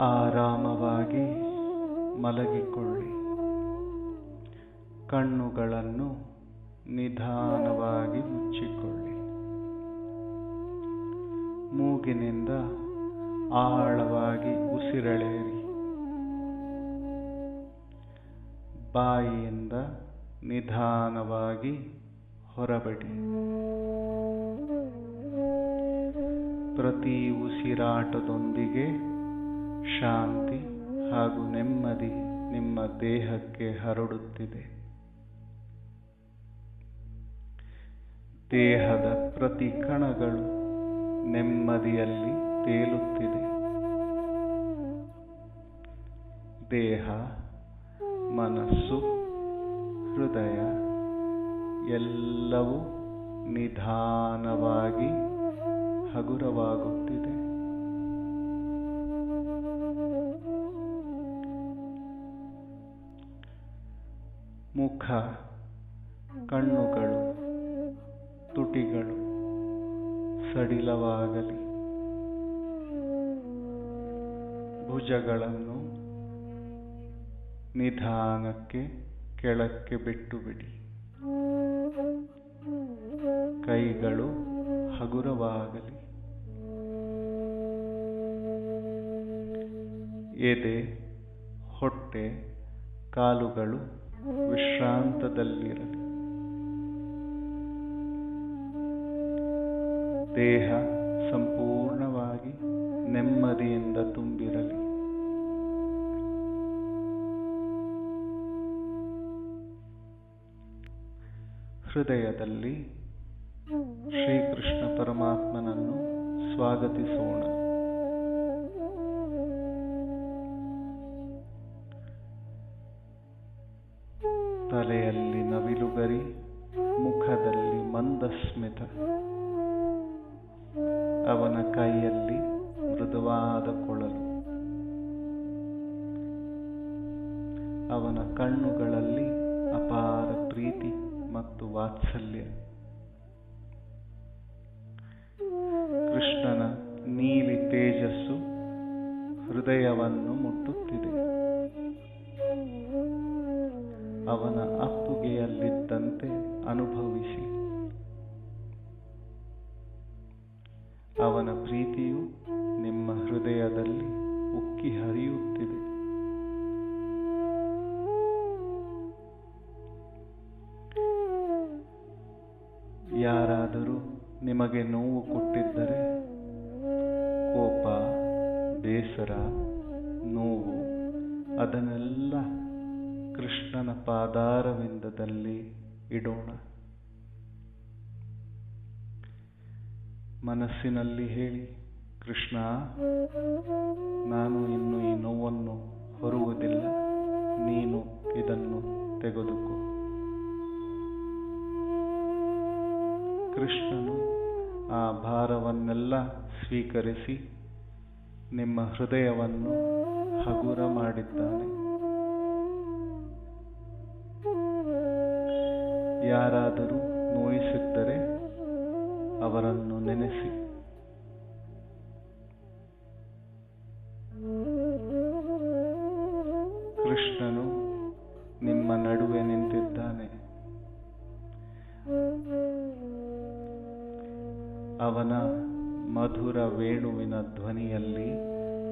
ಆರಾಮವಾಗಿ ಮಲಗಿಕೊಳ್ಳಿ. ಕಣ್ಣುಗಳನ್ನು ನಿಧಾನವಾಗಿ ಮುಚ್ಚಿಕೊಳ್ಳಿ. ಮೂಗಿನಿಂದ ಆಳವಾಗಿ ಉಸಿರೆಳೆಯಿರಿ. ಬಾಯಿಯಿಂದ ನಿಧಾನವಾಗಿ ಹೊರಬಿಡಿ. ಪ್ರತಿ ಉಸಿರಾಟದೊಂದಿಗೆ ಶಾಂತಿ ಹಾಗೂ ನೆಮ್ಮದಿ ನಿಮ್ಮ ದೇಹಕ್ಕೆ ಹರಡುತ್ತಿದೆ. ದೇಹದ ಪ್ರತಿ ಕಣಗಳು ನೆಮ್ಮದಿಯಲ್ಲಿ ತೇಲುತ್ತಿದೆ. ದೇಹ, ಮನಸ್ಸು, ಹೃದಯ ಎಲ್ಲವೂ ನಿಧಾನವಾಗಿ ಹಗುರವಾಗುತ್ತಿದೆ. ಮುಖ ಕಣ್ಣುಗಳು ತುಟಿಗಳು ಸಡಿಲವಾಗಲಿ. ಭುಜಗಳನ್ನು ನಿಧಾನಕ್ಕೆ ಕೆಳಕ್ಕೆ ಬಿಟ್ಟು ಬಿಡಿ ಕೈಗಳು ಹಗುರವಾಗಲಿ. ಎದೆ ಹೊಟ್ಟೆ ಕಾಲುಗಳು ವಿಶ್ರಾಂತದಲ್ಲಿರಲಿ. ದೇಹ ಸಂಪೂರ್ಣವಾಗಿ ನೆಮ್ಮದಿಯಿಂದ ತುಂಬಿರಲಿ. ಹೃದಯದಲ್ಲಿ ಶ್ರೀಕೃಷ್ಣ ಪರಮಾತ್ಮನನ್ನು ಸ್ವಾಗತಿಸೋಣ. ತಲೆಯಲ್ಲಿ ನವಿಲುಗರಿ ಮುಖದಲ್ಲಿ ಮಂದಸ್ಮಿತ. ಅವನ ಕೈಯಲ್ಲಿ ಮೃದುವಾದ ಕೊಳಲು. ಅವನ ಕಣ್ಣುಗಳಲ್ಲಿ ಅಪಾರ ಪ್ರೀತಿ ಮತ್ತು ವಾತ್ಸಲ್ಯ. ಕೃಷ್ಣನ ನೀಲಿ ತೇಜಸ್ಸು ಹೃದಯವನ್ನು ಮುಟ್ಟುತ್ತಿದೆ. ಅವನ ಅಪ್ಪುಗೆಯಲ್ಲಿದ್ದಂತೆ ಅನುಭವಿಸಿ. ಅವನ ಪ್ರೀತಿಯು ನಿಮ್ಮ ಹೃದಯದಲ್ಲಿ ಉಕ್ಕಿ ಹರಿಯುತ್ತಿದೆ. ಯಾರಾದರೂ ನಿಮಗೆ ನೋವು ಕೊಟ್ಟಿದ್ದರೆ, ಕೋಪ, ಬೇಸರ, ನೋವು, ಅದನ್ನೆಲ್ಲ ಕೃಷ್ಣನ ಪಾದಾರವಿಂದದಲ್ಲಿ ಇಡೋಣ. ಮನಸ್ಸಿನಲ್ಲಿ ಹೇಳಿ, ಕೃಷ್ಣ, ನಾನು ಇನ್ನು ಈ ನೋವನ್ನು ಹೊರುವುದಿಲ್ಲ. ನೀನು ಇದನ್ನು ತೆಗೆದುಕೋ. ಕೃಷ್ಣನು ಆ ಭಾರವನ್ನೆಲ್ಲ ಸ್ವೀಕರಿಸಿ ನಿಮ್ಮ ಹೃದಯವನ್ನು ಹಗುರ ಮಾಡಿದ್ದಾನೆ. ಯಾರಾದರೂ ನೋಯಿಸಿದ್ದರೆ ಅವರನ್ನು ನೆನೆಸಿ. ಕೃಷ್ಣನು ನಿಮ್ಮ ನಡುವೆ ನಿಂತಿದ್ದಾನೆ. ಅವನ ಮಧುರ ವೇಣುವಿನ ಧ್ವನಿಯಲ್ಲಿ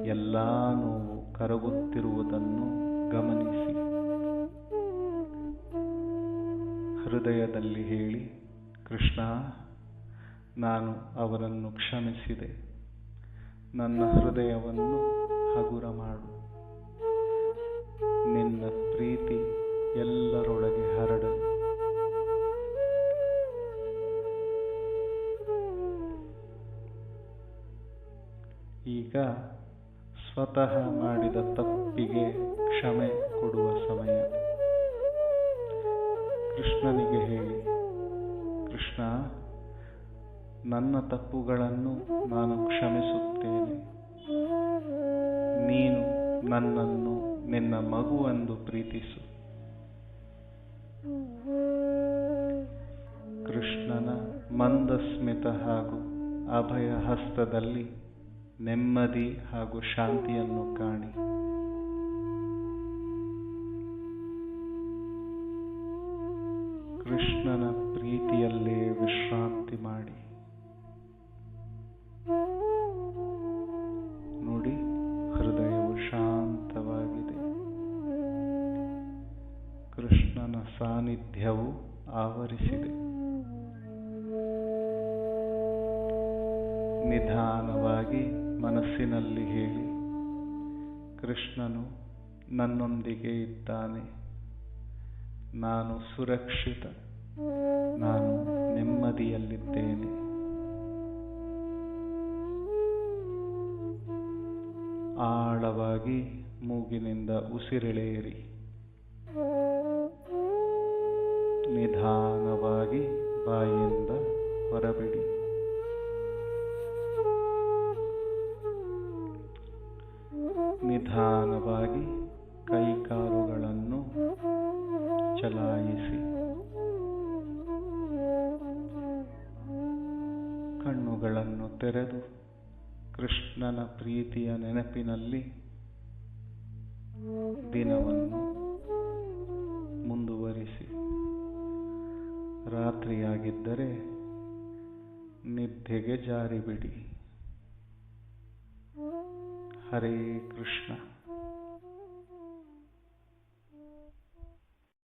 ಎಲ್ಲಾ ನೋವು ಕರಗುತ್ತಿರುವುದನ್ನು ಗಮನಿಸಿ. ಹೃದಯದಲ್ಲಿ ಹೇಳಿ, ಕೃಷ್ಣ, ನಾನು ಅವರನ್ನು ಕ್ಷಮಿಸಿದೆ. ನನ್ನ ಹೃದಯವನ್ನು ಹಗುರ ಮಾಡು. ನಿನ್ನ ಪ್ರೀತಿ ಎಲ್ಲರೊಳಗೆ ಹರಡು. ಈಗ ಸ್ವತಃ ಮಾಡಿದ ತಪ್ಪಿಗೆ ಕ್ಷಮೆ ಕೊಡುವ ಸಮಯ. ಕೃಷ್ಣನಿಗೆ ಹೇಳಿ, ಕೃಷ್ಣ, ನನ್ನ ತಪ್ಪುಗಳನ್ನು ನಾನು ಕ್ಷಮಿಸುತ್ತೇನೆ. ನೀನು ನನ್ನನ್ನು ನಿನ್ನ ಮಗುವೆಂದು ಪ್ರೀತಿಸು. ಕೃಷ್ಣನ ಮಂದಸ್ಮಿತ ಹಾಗೂ ಅಭಯ ಹಸ್ತದಲ್ಲಿ ನೆಮ್ಮದಿ ಹಾಗೂ ಶಾಂತಿಯನ್ನು ಕಾಣಿ. ಕೃಷ್ಣನ ಪ್ರೀತಿಯಲ್ಲೇ ವಿಶ್ರಾಂತಿ ಮಾಡಿ. ನೋಡಿ, ಹೃದಯವು ಶಾಂತವಾಗಿದೆ. ಕೃಷ್ಣನ ಸಾನ್ನಿಧ್ಯವು ಆವರಿಸಿದೆ. ನಿಧಾನವಾಗಿ ಮನಸ್ಸಿನಲ್ಲಿ ಹೇಳಿ, ಕೃಷ್ಣನು ನನ್ನೊಂದಿಗೆ ಇದ್ದಾನೆ. ನಾನು ಸುರಕ್ಷಿತ ನಾನು ನೆಮ್ಮದಿಯಲ್ಲಿದ್ದೇನೆ. ಆಳವಾಗಿ ಮೂಗಿನಿಂದ ಉಸಿರೆಳೆಯಿರಿ. ನಿಧಾನವಾಗಿ ಬಾಯಿಯಿಂದ ಹೊರಬಿಡಿ. ನಿಧಾನವಾಗಿ ಕಣ್ಣುಗಳನ್ನು ತೆರೆದು ಕೃಷ್ಣನ ಪ್ರೀತಿಯ ನೆನಪಿನಲ್ಲಿ ದಿನವನ್ನು ಮುಂದುವರಿಸಿ. ರಾತ್ರಿಯಾಗಿದ್ದರೆ ನಿದ್ದೆಗೆ ಜಾರಿಬಿಡಿ. ಹರೇ ಕೃಷ್ಣ.